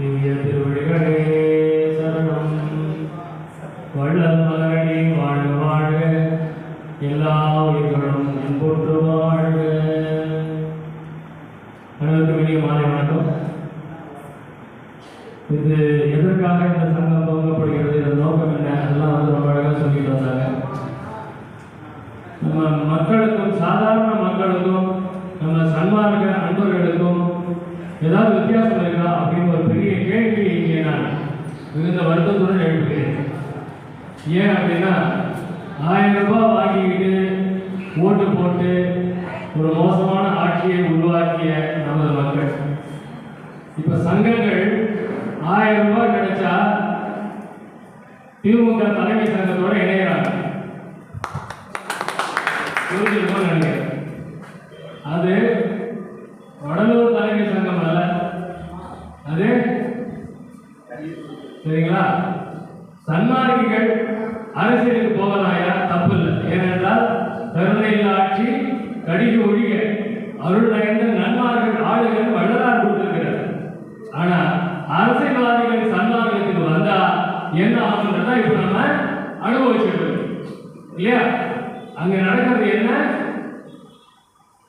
திவ்ய திருவழிகளே சரணம். வள்ளல் மகனே வாழ்க வாழ்க. எல்லா உயிர்களும் என்போற்றும் மிகுந்த வருத்தத்துடன் எழுப்புகிறேன். ஏன் அப்படின்னா ஆயிரம் ரூபாய் வாங்கிக்கிட்டு ஓட்டு போட்டு ஒரு மோசமான ஆட்சியை உருவாக்கிய நமது மக்கள். இப்ப சங்கங்கள் ஆயிரம் ரூபாய் கிடைச்சா திமுக தலைமை சங்கத்தோடு இணையிறாங்க. புரிஞ்சுக்கணும்னு நினைக்கிறேன்? இல்லையா? அங்க நடக்கிறது என்ன?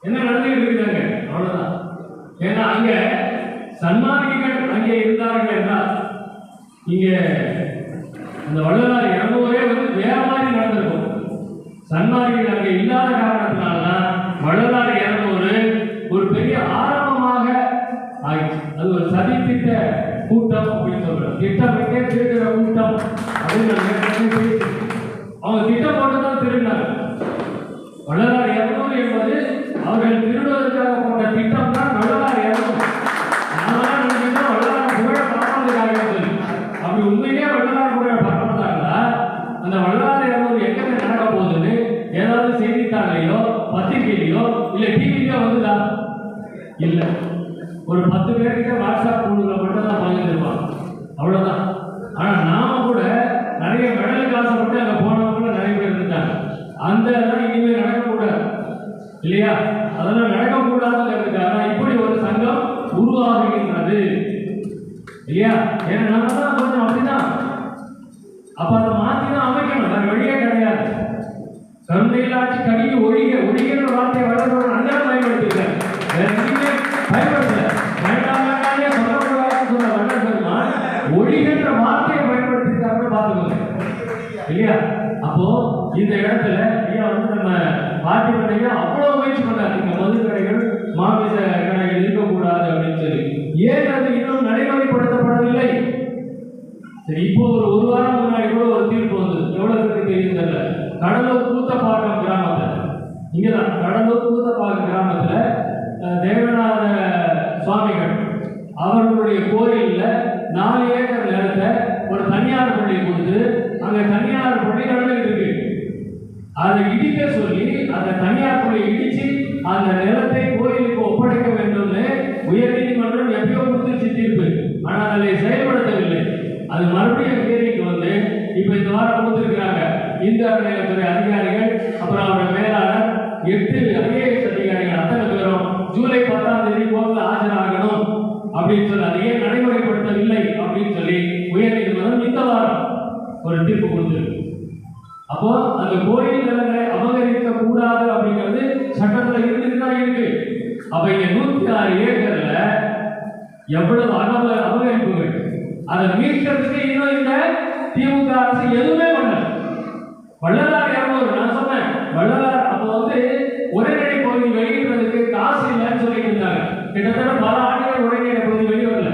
என்ன நடந்துகிட்டு இருக்குதாங்க? அவ்வளவுதான். ஏன்னா அங்க சன்மார்க்கிகள் அங்கே இருந்தார்கள் என்றால் இங்க அந்த வள்ளலார் இறங்குவதே வந்து வேற மாதிரி நடந்திருக்கும். சன்மார்க்கிகள் அங்கே இல்லாத காரணத்தினால்தான் வள்ளலார் இறங்குவது ஒரு பெரிய ஆரம்பமாக ஆயிடுச்சு அது ஒரு சதித்திட்ட கூட்டம் அப்படின்னு சொல்றோம். திட்டமிட்டே திருக்கிற கூட்டம் அப்படின்னு அப்போ இந்த இடத்துல ஐயா வந்து நம்ம பாட்டி பண்ணையா அவ்வளவு முயற்சி பண்ணாரு நீங்க மது எட்டு ஐஏஎஸ் அதிகாரிகள் அத்தனை பேரும் ஜூலை பத்தாம் தேதி கோர்ட்டில் ஆஜராகணும் அப்படின்னு சொல்லி அதை ஏன் நடைமுறைப்படுத்தவில்லை அப்படின்னு சொல்லி உயர்நீதிமன்றம் இந்த வாரம் ஒரு தீர்ப்பு கொடுத்துருக்கு. அப்போ அந்த கோயில் நிலங்களை அபகரிக்க கூடாது அப்படிங்கிறது சட்டத்துல இருந்துட்டு தான் இருக்கு. அப்ப இங்க நூத்தி ஆறு ஏக்கர்ல எவ்வளவு அனவ அபகரிப்புகள்? அதை மீட்கிறதுக்கு இன்னும் இந்த திமுக அரசு எதுவுமே பண்ணல. வள்ளலார் இரநூறு நான் சொன்னேன் வள்ளலார் வந்து உரைநடை பகுதி வெளியிடுறதுக்கு காசு இல்லைன்னு சொல்லிட்டு இருந்தாங்க. கிட்டத்தட்ட பல ஆண்டுகள் உரைநடை பகுதி வெளியிடல.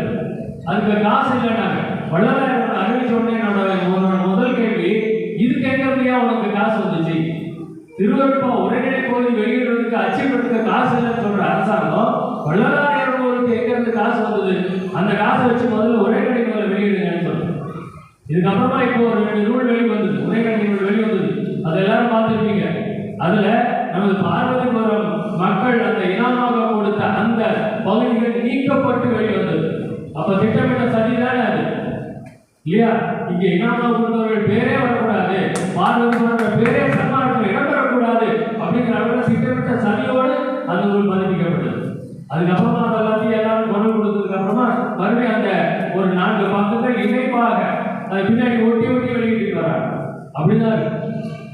அதுக்கு காசு இல்லைன்னாங்க. வள்ளலார் இரநூறு அறிவிச்ச உடனே என்னோட முதல் கேள்வி இதுக்கு கேட்கறதுக்கே உனக்கு காசு வந்துச்சு. திருவருப்பா உரைநடை பகுதி வெளியிடுறதுக்கு அச்சுப்படுத்த காசு இல்லைன்னு சொல்ற அரசாங்கம் வள்ளலார் உங்களுக்கு எங்க இருந்து காசு வந்தது. அந்த காசை வச்சு முதல்ல உரைநடை முதல்ல வெளியிடுங்கன்னு சொல்றேன் இதுக்கப்புறமா இப்போ ஒரு ரெண்டு நூல் வெளி வந்தது உரைநடை நூல் வெளி வந்தது அதை எல்லாரும் பார்த்துருப்பீங்க. அதுல நமது பார்வதிபுரம் மக்கள் அந்த இனாமாக கொடுத்த அந்த பகுதிகள் நீக்கப்பட்டு வெளிவந்தது அப்ப திட்டமிட்ட சதிதானே அது? இல்லையா? இங்க இனாமாக கொடுத்தவர்கள் பேரே வரக்கூடாது. பார்வதிபுரம் பேரே சன்மானத்தில் இடம்பெறக்கூடாது அப்படிங்கிற அளவில் திட்டமிட்ட சதியோடு அந்த நூல் பதிப்பிக்கப்பட்டது அதுக்கப்புறமா அதை எல்லாத்தையும் எல்லாரும் கொண்டு கொடுத்ததுக்கு அப்புறமா மறுபடியும் அந்த ஒரு நான்கு பக்கங்கள் இணைப்பாக அதை பின்னாடி ஒட்டி ஒட்டி வெளியிட்டு வராங்க. அப்படிதான் இருக்கு.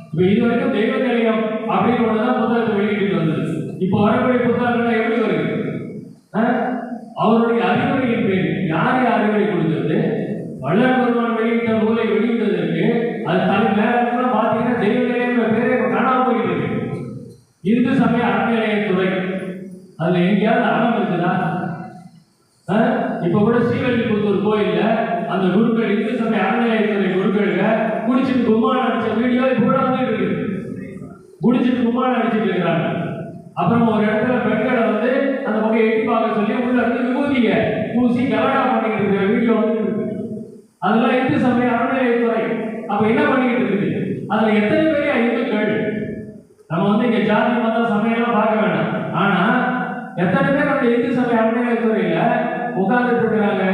இப்போ இது வரைக்கும் தெய்வ நிலையம் அப்படின்னு தான் புத்தகத்தை வெளியிட்டு வந்தது. இப்போ வரக்கூடிய புத்தகங்கள் எப்படி வருது? அவருடைய அறிவுரையின் பேர் யார் யார் அறிவுரை கொடுத்தது? வள்ளல் பெருமான் வெளியிட்ட நூலை வெளியிட்டதற்கு அது தனி நேரத்தில் பார்த்தீங்கன்னா தெய்வ நிலையம்ன்ற பேரே இப்போ காணாம போயிட்டு இருக்கு இந்து சமய அறநிலையத்துறை அதுல எங்கேயாவது அறம் இருக்குதா? இப்போ இப்ப கூட ஸ்ரீவல்லிபுத்தூர் கோயில்ல அந்த குருக்கள் இந்து சமய அறநிலையத்துறை குருக்களுக்கு குடிச்சிட்டு கும்மாளம் அடிச்ச வீடியோ இப்போ கூட வந்துட்டு இருக்குது குடிச்சிட்டு கும்மாளம் அடிச்சுட்டு இருக்கிறாங்க. அப்புறம் ஒரு இடத்துல பெண்களை வந்து அந்த பக்கம் எட்டி பார்க்க சொல்லி உள்ள இருந்து விபூதிய பூசி கலடா பண்ணிக்கிட்டு இருக்கிற வீடியோ வந்து அதெல்லாம் இந்து சமய அறநிலையத்துறை. அப்ப என்ன பண்ணிக்கிட்டு இருக்குது? அதுல எத்தனை பேர் இந்துக்கள்? நம்ம வந்து இங்க ஜாதி மத சமயம்லாம் பார்க்க வேண்டாம். ஆனா எத்தனை பேர் அந்த இந்து சமய அறநிலையத்துறையில உட்கார்ந்துட்டு இருக்கிறாங்க?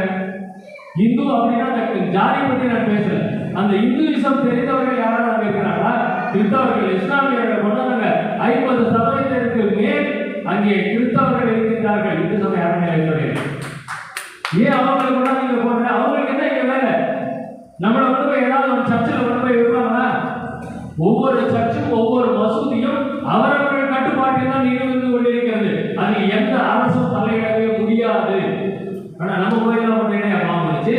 இந்து அப்படின்னா ஜாதி பத்தி நான் பேசுறேன் அந்த இந்துவிசம் தெரிந்தவர்கள் யாராவது அங்க இருக்கிறாங்களா கிறிஸ்தவர்கள் இஸ்லாமியர்கள் கொண்டாங்க ஐம்பது சதவீதத்திற்கு மேல் அங்கே கிறிஸ்தவர்கள் இருக்கின்றார்கள். இந்து சமய அறநிலையத்துறையில் ஏன் அவங்களை கூட நீங்க போடுற அவங்களுக்கு என்ன இங்க வேலை? நம்மளை கொண்டு போய் ஏதாவது ஒரு சர்ச்சில் கொண்டு போய் விடுவாங்களா? ஒவ்வொரு சர்ச்சும் ஒவ்வொரு மசூதியும் அவரவர்கள் கட்டுப்பாட்டில் தான் நிறுவந்து கொண்டிருக்கிறது. அது எந்த அரசும் தலையிடவே முடியாது. ஆனா நம்ம கோயிலில் மட்டும் என்ன பாவம் வச்சு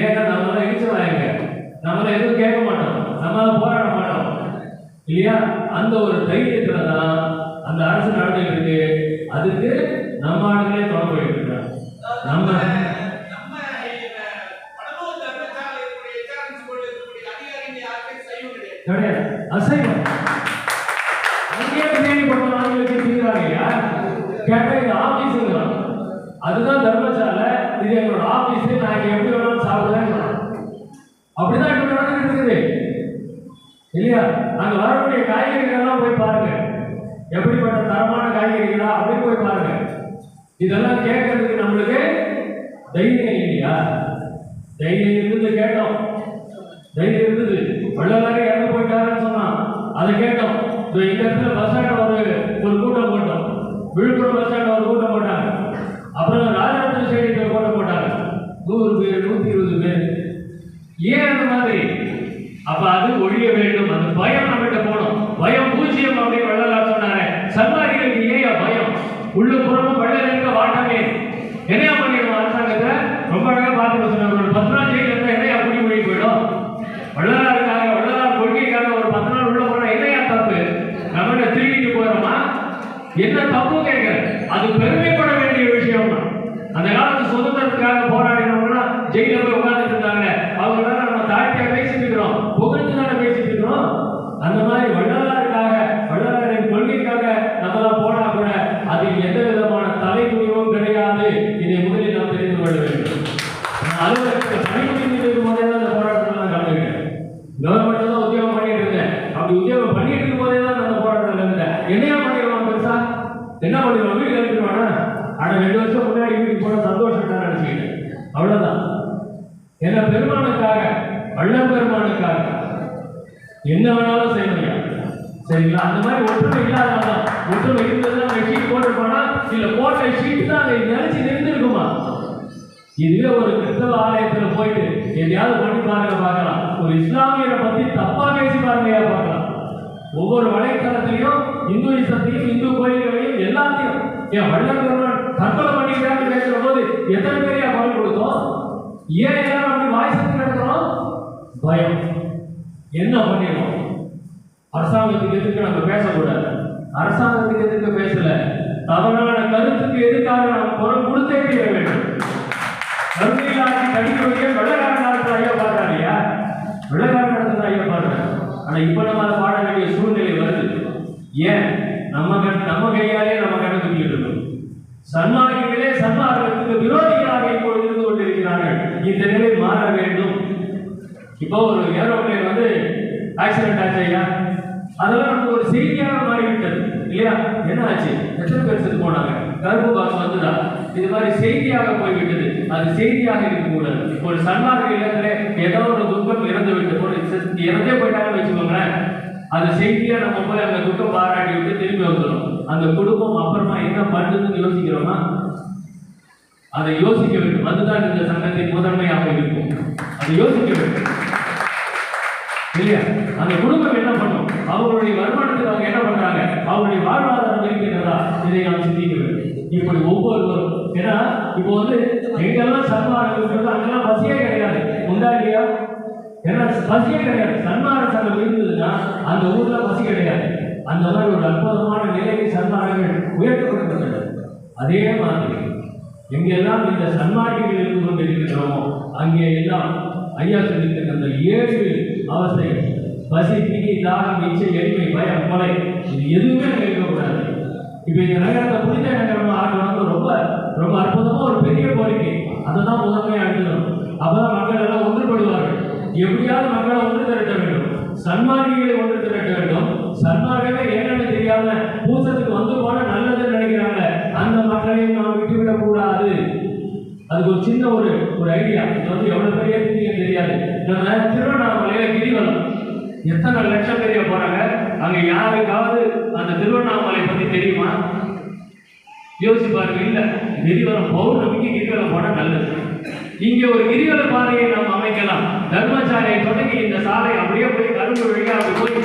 ஏன்னா நம்மளால இடிச்சவாங்க நம்மள எதுவும் கேட்க மாட்டோம். நம்மளால போராட மாட்டோம். இல்லையா? அந்த ஒரு தைரியத்துல தான் அந்த அரசு நடந்துட்டு இருக்கு. அதுக்கு நம்ம ஆளுங்களே தொடர்பு போயிட்டு நம்ம நம்ம கிடையாது. அசைவம். அங்கேயே பிரியாணி தீர்றாங்கய்யா கேட்டா இது ஆபீஸுங்கிறான் அதுதான் தர்மசாலை. இது எங்களோட ஆபீஸ் நான் எப்படி வேணாலும் சாப்பிடுவேன் அப்படிதான் இல்லையா? அங்க வரக்கூடிய காய்கறிகள்லாம் போய் பாருங்க. எப்படிப்பட்ட தரமான காய்கறிகளா? அப்படின்னு போய் பாருங்க. இதெல்லாம் கேட்கறதுக்கு நம்மளுக்கு தைரியம் இல்லையா? தைரியம் இருந்து கேட்டோம். தைரியம் இருந்தது. வள்ளலாரே இறந்து போயிட்டாருன்னு சொன்னான். அதை கேட்டோம். இதோ இந்த இடத்துல பஸ் ஸ்டாண்ட் ஒரு ஒரு கூட்டம் போட்டோம். விழுப்புரம் பஸ் ஸ்டாண்ட் ஒரு கூட்டம் போட்டாங்க. அப்புறம் ராஜரத்ன ஸ்டேடியத்தில் கூட்டம் போட்டாங்க. நூறு பேர் நூத்தி இருபது பேர். ஏன் அந்த மாதிரி? அப்ப அது ஒழிய வேண்டும். அந்த பயம் நம்மகிட்ட போகணும். பயம் பூஜ்ஜியம் அப்படின்னு வள்ளலார் சொன்னாரு. சன்மாரிகளுக்கு ஏன் பயம். உள்ள புறமும் வள்ளல் இருக்க வாட்டமே. என்ன பண்ணிடுவோம்? அரசாங்கத்தை ரொம்ப அழகா பார்த்து சொன்னாங்க பத்து நாள் ஜெயில இருந்தா என்னையா குடி மொழி போயிடும் வள்ளலாருக்காக வள்ளலார் கொள்கைக்காக ஒரு பத்து நாள் உள்ள போனா என்னையா தப்பு நம்மகிட்ட திருடிட்டு போறோமா என்ன தப்பு கேட்கிறேன் அது பெருமைப்பட வேண்டிய விஷயம் தான் அந்த காலத்து சுதந்திரத்துக்காக போராடினவங்களாம் ஜெயில போய் உட்கார்ந்துட்டு இருந்தாங்க அவங்க நம்ம தாழ்த்தியா பேசிட்டு இருக்கிறோம் புகழ்ந்து தானே பேசிட்டு இருக்கிறோம் அந்த மாதிரி வள்ளலாருக்காக வள்ளலாரின் கொள்கைக்காக நம்மளாம் போனா கூட அதில் எந்த விதமான தலை துணிவும் கிடையாது இதை முதலில் நாம் தெரிந்து கொள்ள வேண்டும் நான் அலுவலகத்தில் பணிபுரிந்து இருக்கும் போதே தான் அந்த போராட்டத்தில் நான் கலந்துக்கிட்டேன் கவர்மெண்ட்ல தான் உத்தியோகம் பண்ணிட்டு இருந்தேன் அப்படி உத்தியோகம் பண்ணிட்டு இருக்கும் போதே தான் நான் அந்த போராட்டத்தில் இருந்தேன் என்னையா பண்ணிடுவான் பெருசா என்ன பண்ணிடுவான் வீட்டுக்கு அனுப்பிடுவானா ஆனா ரெண்டு வருஷம் முன்னாடி வீட்டுக்கு போன சந்தோஷம் தான் நினைச்சுக்கிட்டேன் அவ்வளவுதான் என்ன பெருமானுக்காக வள்ளல் பெருமானுக்காக என்ன வேணாலும் செய்யணும் சரிங்களா? அந்த மாதிரி ஒற்றுமை இல்லாததான் ஒற்றுமை இருந்தது அந்த ஷீட் போட்டு இல்ல போட்ட ஷீட் தான் அதை நினைச்சு நின்றுருக்குமா இதுவே ஒரு கிறிஸ்தவ ஆலயத்துல போயிட்டு எதையாவது பண்ணி பாருங்க பார்க்கலாம். ஒரு இஸ்லாமியரை பத்தி தப்பா பேசி பாருங்கயா பார்க்கலாம்? ஒவ்வொரு வலைத்தளத்திலையும் இந்துயிசத்தையும் இந்து கோயில்களையும் எல்லாத்தையும். என் வள்ளல் தற்கொலை பண்ணிக்கிறான்னு பேசுற போது எத்தனை பேரையா குரல் கொடுத்தோம்? ஏன் எல்லாரும் அப்படி வாய்ஸ் நடக்கிறோம் பயம். என்ன பண்ணிடும் அரசாங்கத்துக்கு எதுக்கு நம்ம பேசக்கூடாது? அரசாங்கத்துக்கு எதுக்கு பேசல? தவறான கருத்துக்கு எதுக்காக நாம் குரல் கொடுத்தே தீர வேண்டும்? கருணையிலாக்கி கடிக்கொழிய வெள்ளக்கார காலத்துல ஐயா பாடுறாரு இல்லையா வெள்ளக்கார காலத்துல ஐயா பாடுறாங்க ஆனா இப்ப நம்ம அதை பாட வேண்டிய சூழ்நிலை வருது. ஏன்? நம்ம கண் நம்ம கையாலே நம்ம கண்ணை தூக்கிட்டு இருக்கோம். சன்மார்க்கிகளே சன்மார்க்கத்துக்கு விரோதிகளாக இப்போது இருந்து கொண்டிருக்கிறார்கள். இந்த நிலை இப்போ ஒரு ஏரோப்ளைன் வந்து ஆக்சிடென்ட் ஆச்சு ஐயா. அதெல்லாம் நமக்கு ஒரு செய்தியாக மாறிவிட்டது. இல்லையா? என்ன ஆச்சு? எத்தனை பேர் செத்து போனாங்க? கருப்பு காசு வந்துதா? இது மாதிரி செய்தியாக போய்விட்டது. அது செய்தியாக இருக்கக்கூடாது இப்போ ஒரு சன்மார்க்க இல்லத்துல ஏதோ ஒரு துக்கம் இறந்து விட்டு ஒரு இறந்தே போயிட்டாங்கன்னு வச்சுக்கோங்களேன். அது செய்தியாக நம்ம போய் அந்த துக்கம் பாராட்டி விட்டு திரும்பி வந்துடும் அந்த குடும்பம் அப்புறமா என்ன பண்ணுதுன்னு யோசிக்கிறோமா? அதை யோசிக்க வேண்டும். அதுதான் இந்த சங்கத்தின் முதன்மையாக இருக்கும். அதை யோசிக்க வேண்டும். இல்லையா? அந்த குடும்பம் என்ன பண்ணும்? அவங்களுடைய வருமானத்துக்கு அவங்க என்ன பண்றாங்க? அவங்களுடைய வாழ்வாதாரம் இருக்கின்றதா இதை நாம் சிந்திக்க இப்படி ஒவ்வொருவரும். ஏன்னா இப்போ வந்து எங்கெல்லாம் சன்மானம் இருக்கிறதோ அங்கெல்லாம் பசியே கிடையாது. உண்டா இல்லையா? ஏன்னா பசியே கிடையாது. சன்மான சங்கம் இருந்ததுன்னா அந்த ஊர்ல பசி கிடையாது. அந்த மாதிரி ஒரு அற்புதமான நிலையை சன்மானங்கள் உயர்த்தப்படுகின்றன அதே மாதிரி எங்கெல்லாம் இந்த சன்மார்க்கிகள் இருந்து கொண்டிருக்கின்றோமோ அங்கே எல்லாம் ஐயா சொல்லியிருக்கிற அந்த ஏழு அவஸ்தை பசி தீங்கி தாகம் இச்சை எளிமை பயம் கொலை இது எதுவுமே அங்கே இருக்கக்கூடாது. இப்போ இந்த நகரத்தை புனித நகரமா ஆக்கணும்னு ரொம்ப ரொம்ப அற்புதமா ஒரு பெரிய கோரிக்கை. அதை தான் முதன்மையாக எடுத்துக்கணும் அப்பதான் மக்கள் எல்லாம் ஒன்றுபடுவார்கள். எப்படியாவது மக்களை ஒன்று திரட்ட வேண்டும். சன்மார்க்கிகளை ஒன்று திரட்ட வேண்டும். சன்மார்க்கமே என்னென்னு தெரியாம பூசத்துக்கு வந்து போன நல்லதுன்னு நினைக்கிறாங்க. அந்த மக்களையும் அதுக்கு ஒரு சின்ன ஒரு ஒரு ஐடியா இது வந்து எவ்வளவு பெரிய திங்க தெரியாது. நம்ம திருவண்ணாமலையில கிரிவலம். எத்தனை லட்சம் பேர் போறாங்க? அங்க யாருக்காவது அந்த திருவண்ணாமலை பத்தி தெரியுமா? யோசிச்சு பாருங்க இல்ல. கிரிவலம் பௌர்ணமிக்கு கிரிவலம் போனா நல்லது. இங்க ஒரு கிரிவல பாதையை நாம் அமைக்கலாம். தர்மசாலையை தொடங்கி இந்த சாலை அப்படியே போய் கரும்பு வழியாக போய்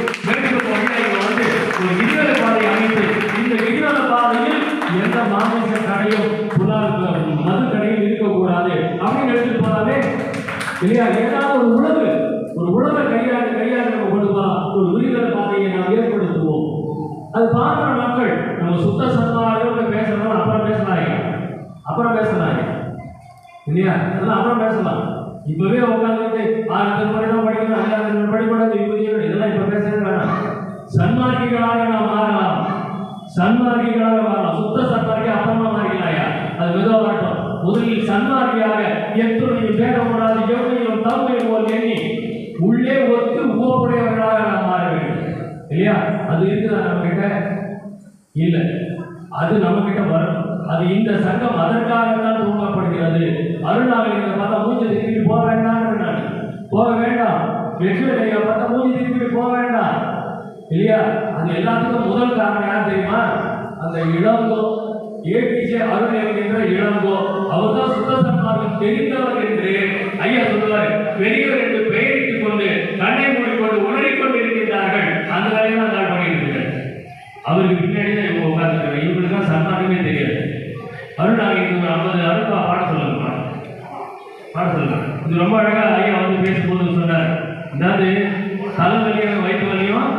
இல்லையா? ஏதாவது ஒரு உணவு ஒரு உணவை கையாண்டு கையாண்டு நம்ம கொடுப்பா ஒரு விரிவல பாதையை நாம் ஏற்படுத்துவோம். அது பார்க்குற மக்கள் நம்ம சுத்த சன்மார்க்கம் பேசணும் அப்புறம் பேசலாங்க அப்புறம் பேசலாங்க இல்லையா? அதெல்லாம் அப்புறம் பேசலாம். இப்பவே உட்காந்துட்டு ஆறு திருமணம் படிக்கணும் அஞ்சாறு திருமணம் படிக்கூடாது இதெல்லாம் இப்ப பேசவே வேணாம். சன்மார்க்கிகளாக நாம் மாறலாம் சன்மார்க்கிகளாக மாறலாம் சுத்த சன்மார்க்கி அப்புறமா மாறிக்கலாயா? அது மெதுவாக முதலில் சன்மார்க்கியாக எத்துணையும் பேரப்படாது எவ்வளையும் தம்மை போல் எண்ணி உள்ளே ஒத்து உவப்புடையவர்களாக நாம் மாற வேண்டும் இல்லையா? அது இருக்குதா நம்ம கிட்ட இல்லை. அது நம்ம கிட்ட வரும். அது இந்த சங்கம் அதற்காகத்தான் துவங்கப்படுகிறது அருணாவில் பார்த்தா மூஞ்சி திருப்பி போக வேண்டாம் போக வேண்டாம். வெற்றிலையை பார்த்தா மூஞ்சி திருப்பி போக வேண்டாம். இல்லையா? அது எல்லாத்துக்கும் முதல் காரணம் யார் தெரியுமா? அந்த இளங்கோ ஏபிஜே அருள் என்கின்ற இளங்கோ அவர் தான் சுத்த சன்மார்க்கம் தெரிந்தவர் என்று ஐயா சொல்லுவார். பெரியவர் என்று பெயரிட்டுக் கொண்டு கண்ணை மூடிக்கொண்டு உணரிக் கொண்டு இருக்கின்றார்கள் அந்த வேலையை தான் நான் பண்ணியிருக்கிறேன் அவருக்கு பின்னாடி தான் இவங்க உட்காந்துருக்காங்க இவங்களுக்கு தான் சன்மார்க்கமே தெரியாது. அருள் நாளைக்கு ஒரு ஐம்பது அருள் பாட சொல்லுங்க பாட. சொல்லுங்க. இது ரொம்ப அழகா ஐயா வந்து பேசும்போது சொன்னார். அதாவது தலைவலியும் வயிற்று வலியும்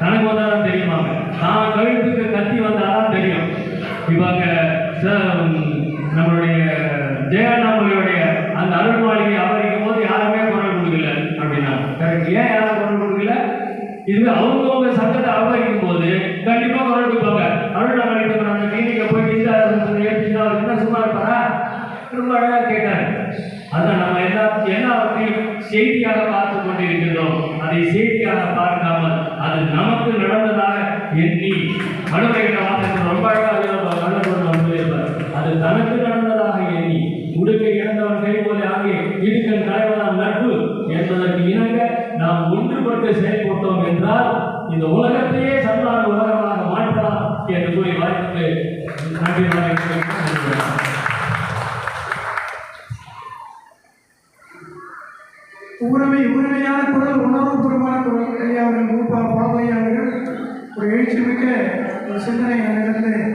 தனக்கு வந்தாலும் தெரியுமாங்க தான் கழுத்துக்கு கத்தி வந்தாலும் இவங்க நம்மளுடைய ஜெயண்ணாமலையுடைய அந்த அருள் மாளிகை அவரிக்கும் போது யாருமே குரல் கொடுக்கல அப்படின்னா. ஏன் யாரும் குரல் கொடுக்கல? இது அவங்கவுங்க சங்கத்தை அபகரிக்கும் நாம் செயல்பட்டோம் என்றால் இந்த உலகத்தையே சன்மான உலகமாக மாற்றலாம் என்று கூறி வாய்ப்புக்கு நன்றி உரிமை உரிமையான குரல் உணர்வுபூர்வமான குரல் ஐயா அவர்கள் மூப்பா பாபையா அவர்கள் ஒரு எழுச்சி மிக்க சிந்தனை என்னிடத்தில்